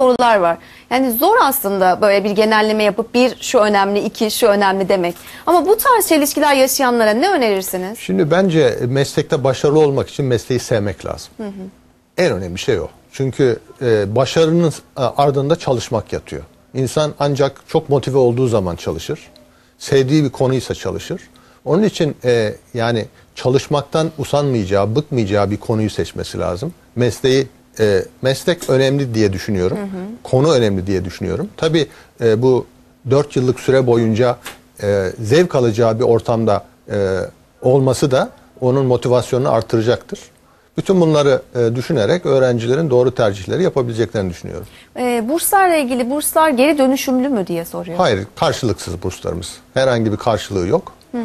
sorular var. Yani zor aslında böyle bir genelleme yapıp bir şu önemli, iki şu önemli demek. Ama bu tarz çelişkiler yaşayanlara ne önerirsiniz? Şimdi bence meslekte başarılı olmak için mesleği sevmek lazım. En önemli şey o. Çünkü e, başarının e, ardında çalışmak yatıyor. İnsan ancak çok motive olduğu zaman çalışır. Sevdiği bir konuysa çalışır. Onun için e, yani çalışmaktan usanmayacağı, bıkmayacağı bir konuyu seçmesi lazım. Mesleği e, meslek önemli diye düşünüyorum. Konu önemli diye düşünüyorum. Tabii e, bu 4 yıllık süre boyunca e, zevk alacağı bir ortamda e, olması da onun motivasyonunu artıracaktır. Bütün bunları e, düşünerek öğrencilerin doğru tercihleri yapabileceklerini düşünüyorum. Ee, burslarla ilgili burslar geri dönüşümlü mü diye soruyor. Hayır, karşılıksız burslarımız. Herhangi bir karşılığı yok. E,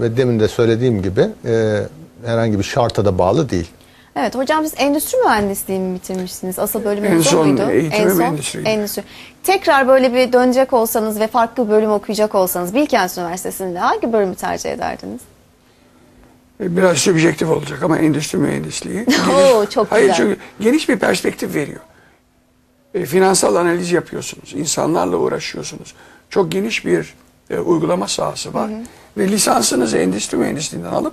ve demin de söylediğim gibi e, herhangi bir şarta da bağlı değil. Evet hocam siz endüstri mühendisliği mi bitirmişsiniz? Asıl bölümünüz En son muydu? eğitimim endüstriydi. endüstri. Tekrar böyle bir dönecek olsanız ve farklı bölüm okuyacak olsanız Bilkent Üniversitesi'nde hangi bölümü tercih ederdiniz? E, Biraz subjektif olacak ama endüstri mühendisliği. Oo, çok Hayır güzel. çünkü geniş bir perspektif veriyor. E, finansal analiz yapıyorsunuz. insanlarla uğraşıyorsunuz. Çok geniş bir e, uygulama sahası var. Ve lisansınızı endüstri mühendisliğinden alıp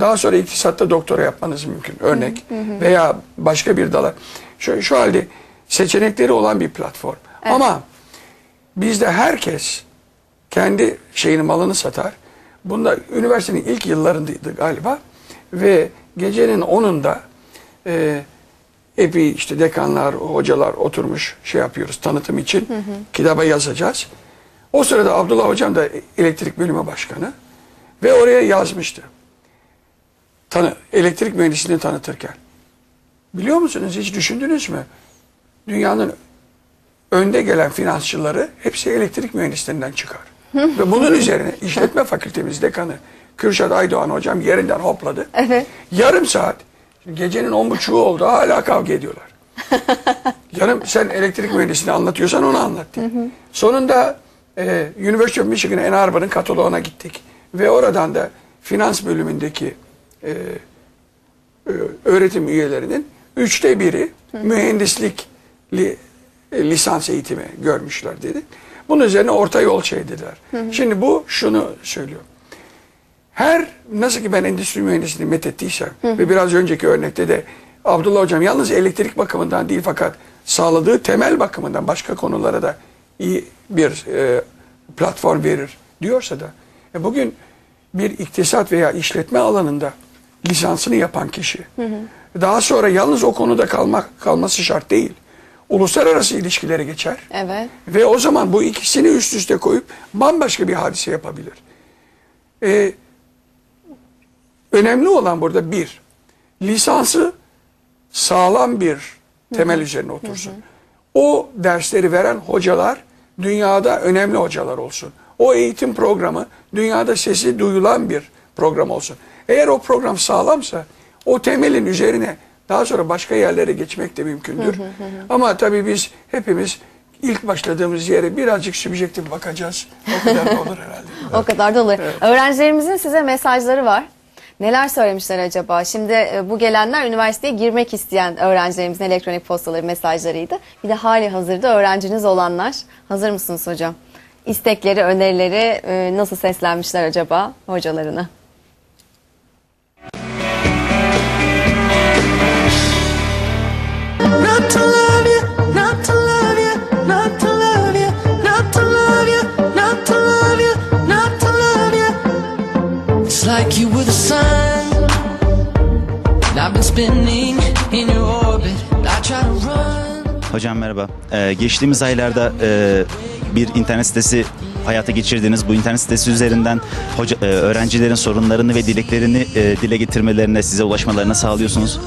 daha sonra iktisatta doktora yapmanız mümkün. Örnek veya başka bir dala. Şu, şu halde seçenekleri olan bir platform. Ama bizde herkes kendi şeyini malını satar. Bunda üniversitenin ilk yıllarındaydı galiba ve gecenin 10'unda e, epey işte dekanlar, hocalar oturmuş şey yapıyoruz tanıtım için kitaba yazacağız. O sırada Abdullah hocam da elektrik bölümü başkanı ve oraya yazmıştı. Tanı, elektrik mühendisliğini tanıtırken. Biliyor musunuz hiç düşündünüz mü? Dünyanın önde gelen finansçıları hepsi elektrik mühendislerinden çıkar. Ve bunun üzerine işletme fakültemiz dekanı Kürşat Aydoğan hocam yerinden hopladı. Evet. Yarım saat gecenin on buçuğu oldu hala kavga ediyorlar. Yarım sen elektrik mühendisliğini anlatıyorsan onu anlat diye. Sonunda e, University of Michigan Ann Arbor'ın kataloğuna gittik. Ve oradan da finans bölümündeki e, e, öğretim üyelerinin üçte biri mühendislik li, e, lisans eğitimi görmüşler dedi. Bunun üzerine orta yol şey dediler. Şimdi bu şunu söylüyor. Her nasıl ki ben endüstri mühendisliğini methettiysem ve biraz önceki örnekte de Abdullah hocam yalnız elektrik bakımından değil fakat sağladığı temel bakımından başka konulara da iyi bir e, platform verir diyorsa da e, bugün bir iktisat veya işletme alanında lisansını yapan kişi daha sonra yalnız o konuda kalmak kalması şart değil. Uluslararası ilişkilere geçer. Evet. Ve o zaman bu ikisini üst üste koyup bambaşka bir hadise yapabilir. Ee, önemli olan burada bir, lisansı sağlam bir temel üzerine otursun. O dersleri veren hocalar dünyada önemli hocalar olsun. O eğitim programı dünyada sesi duyulan bir program olsun. Eğer o program sağlamsa o temelin üzerine daha sonra başka yerlere geçmek de mümkündür. Ama tabii biz hepimiz ilk başladığımız yere birazcık subjektif bakacağız. O kadar da olur herhalde. O kadar da olur. Öğrencilerimizin size mesajları var. Neler söylemişler acaba? Şimdi e, bu gelenler üniversiteye girmek isteyen öğrencilerimizin elektronik postaları mesajlarıydı. Bir de hali hazırda öğrenciniz olanlar. Hazır mısınız hocam? İstekleri, önerileri e, nasıl seslenmişler acaba hocalarına? Hocam merhaba. Ee, geçtiğimiz aylarda e, bir internet sitesi hayata geçirdiğiniz bu internet sitesi üzerinden hoca, e, öğrencilerin sorunlarını ve dileklerini e, dile getirmelerine, size ulaşmalarına sağlıyorsunuz.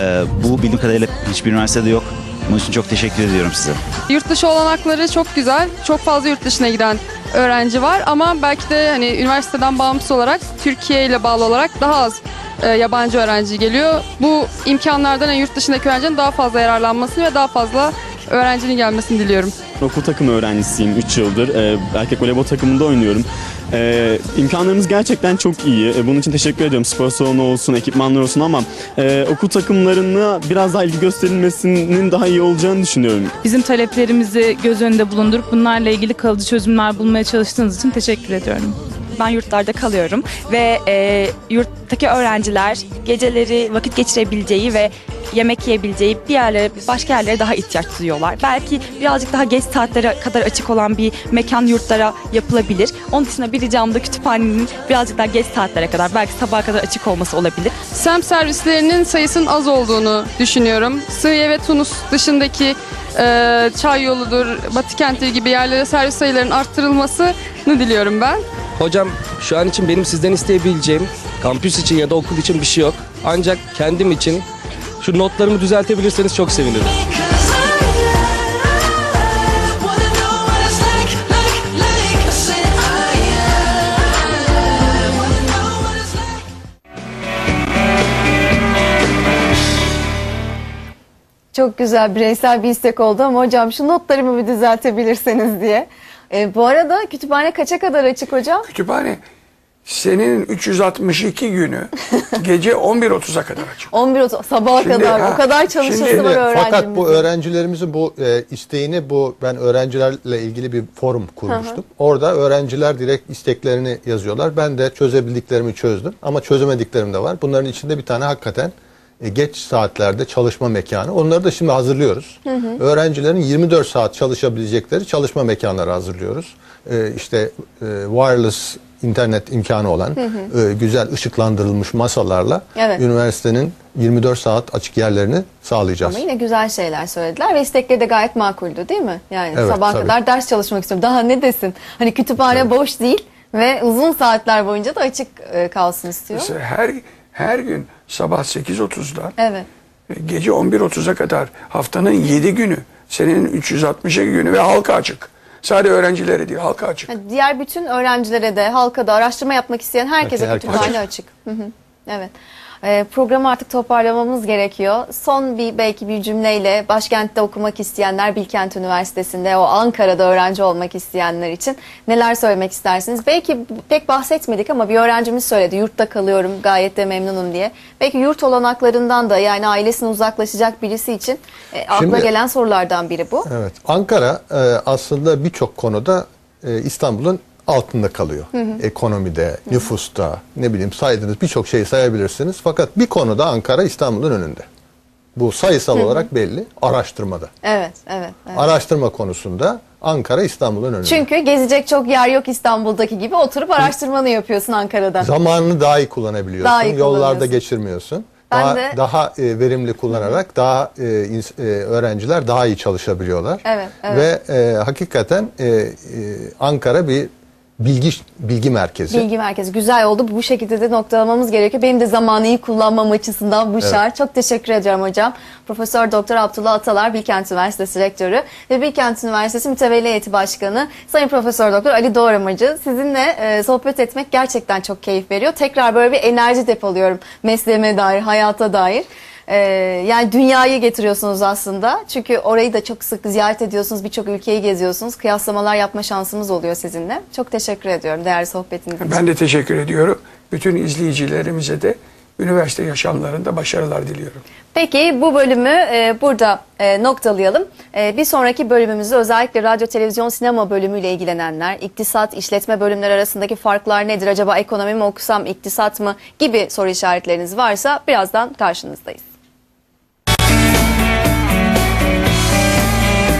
E, bu bildiğim kadarıyla hiçbir üniversitede yok. Bunun için çok teşekkür ediyorum size. Yurt dışı olanakları çok güzel. Çok fazla yurt dışına giden öğrenci var ama belki de hani üniversiteden bağımsız olarak Türkiye ile bağlı olarak daha az e, yabancı öğrenci geliyor. Bu imkanlardan yani yurt dışındaki öğrencinin daha fazla yararlanmasını ve daha fazla öğrencinin gelmesini diliyorum. Okul takımı öğrencisiyim 3 yıldır. Ee, erkek voleybol takımında oynuyorum. Ee, imkanlarımız gerçekten çok iyi. Ee, bunun için teşekkür ediyorum. Spor salonu olsun, ekipmanlar olsun ama e, okul takımlarına biraz daha ilgi gösterilmesinin daha iyi olacağını düşünüyorum. Bizim taleplerimizi göz önünde bulundurup bunlarla ilgili kalıcı çözümler bulmaya çalıştığınız için teşekkür ediyorum. Ben yurtlarda kalıyorum ve e, yurttaki öğrenciler geceleri vakit geçirebileceği ve yemek yiyebileceği bir yerlere, başka yerlere daha ihtiyaç duyuyorlar. Belki birazcık daha geç saatlere kadar açık olan bir mekan yurtlara yapılabilir. Onun dışında bir ricam da kütüphanenin birazcık daha geç saatlere kadar, belki sabaha kadar açık olması olabilir. Semt servislerinin sayısının az olduğunu düşünüyorum. Sığıye ve Tunus dışındaki e, Çay yoludur, Batı kentleri gibi yerlere servis sayılarının arttırılmasını diliyorum ben. Hocam şu an için benim sizden isteyebileceğim kampüs için ya da okul için bir şey yok. Ancak kendim için şu notlarımı düzeltebilirseniz çok sevinirim. Çok güzel bireysel bir istek oldu ama hocam şu notlarımı bir düzeltebilirseniz diye. E, bu arada kütüphane kaça kadar açık hocam? Kütüphane senenin 362 günü gece 11.30'a kadar açık. 11.30 sabaha Şimdi, kadar. ha, o kadar çalışması şimdi- var öğrencimizin. Fakat bu öğrencilerimizin bu e, isteğini bu ben öğrencilerle ilgili bir forum kurmuştum. Orada öğrenciler direkt isteklerini yazıyorlar. Ben de çözebildiklerimi çözdüm ama çözemediklerim de var. Bunların içinde bir tane hakikaten geç saatlerde çalışma mekanı. Onları da şimdi hazırlıyoruz. Öğrencilerin 24 saat çalışabilecekleri çalışma mekanları hazırlıyoruz. E, işte e, wireless internet imkanı olan e, güzel ışıklandırılmış masalarla Evet. üniversitenin 24 saat açık yerlerini sağlayacağız. Ama yine güzel şeyler söylediler ve istekleri de gayet makuldü değil mi? Yani Evet, sabaha tabii. kadar ders çalışmak istiyorum. Daha ne desin? Hani kütüphane boş değil ve uzun saatler boyunca da açık e, kalsın istiyor. Her her gün sabah 8.30'da Evet. e, gece 11.30'a kadar haftanın 7 günü senenin 362 günü ve halka açık. Sadece öğrencilere değil halka açık. Yani diğer bütün öğrencilere de halka da araştırma yapmak isteyen herkese Herkes- kütüphane açık. Hı hı. Evet. Ee, programı artık toparlamamız gerekiyor. Son bir belki bir cümleyle başkentte okumak isteyenler Bilkent Üniversitesi'nde o Ankara'da öğrenci olmak isteyenler için neler söylemek istersiniz? Belki pek bahsetmedik ama bir öğrencimiz söyledi yurtta kalıyorum gayet de memnunum diye. Belki yurt olanaklarından da yani ailesine uzaklaşacak birisi için e, akla Şimdi- gelen sorulardan biri bu. Evet. Ankara e, aslında birçok konuda e, İstanbul'un altında kalıyor. Ekonomide, nüfusta, ne bileyim saydığınız birçok şeyi sayabilirsiniz. Fakat bir konuda Ankara İstanbul'un önünde. Bu sayısal olarak belli. Araştırmada. Evet, evet. evet. Araştırma konusunda Ankara İstanbul'un önünde. Çünkü gezecek çok yer yok İstanbul'daki gibi oturup araştırmanı yapıyorsun Ankara'da. Zamanını daha iyi kullanabiliyorsun. Daha iyi Yollarda geçirmiyorsun. Ben daha de- daha e, verimli kullanarak daha e, e, öğrenciler daha iyi çalışabiliyorlar. Evet, evet. Ve e, hakikaten e, e, Ankara bir bilgi bilgi merkezi. Bilgi merkezi güzel oldu. Bu şekilde de noktalamamız gerekiyor. Benim de zamanı iyi kullanmam açısından bu şart. Çok teşekkür ediyorum hocam. Profesör Doktor Abdullah Atalar Bilkent Üniversitesi Rektörü ve Bilkent Üniversitesi Mütevelli Heyeti Başkanı Sayın Profesör Doktor Ali Doğramacı. Sizinle e, sohbet etmek gerçekten çok keyif veriyor. Tekrar böyle bir enerji depoluyorum mesleğime dair, hayata dair. Ee, yani dünyayı getiriyorsunuz aslında. Çünkü orayı da çok sık ziyaret ediyorsunuz. Birçok ülkeyi geziyorsunuz. Kıyaslamalar yapma şansımız oluyor sizinle. Çok teşekkür ediyorum değerli sohbetiniz için. Ben de teşekkür ediyorum. Bütün izleyicilerimize de üniversite yaşamlarında başarılar diliyorum. Peki bu bölümü e, burada e, noktalayalım. E, bir sonraki bölümümüzde özellikle radyo, televizyon, sinema bölümüyle ilgilenenler, iktisat, işletme bölümleri arasındaki farklar nedir? Acaba ekonomi mi okusam, iktisat mı gibi soru işaretleriniz varsa birazdan karşınızdayız.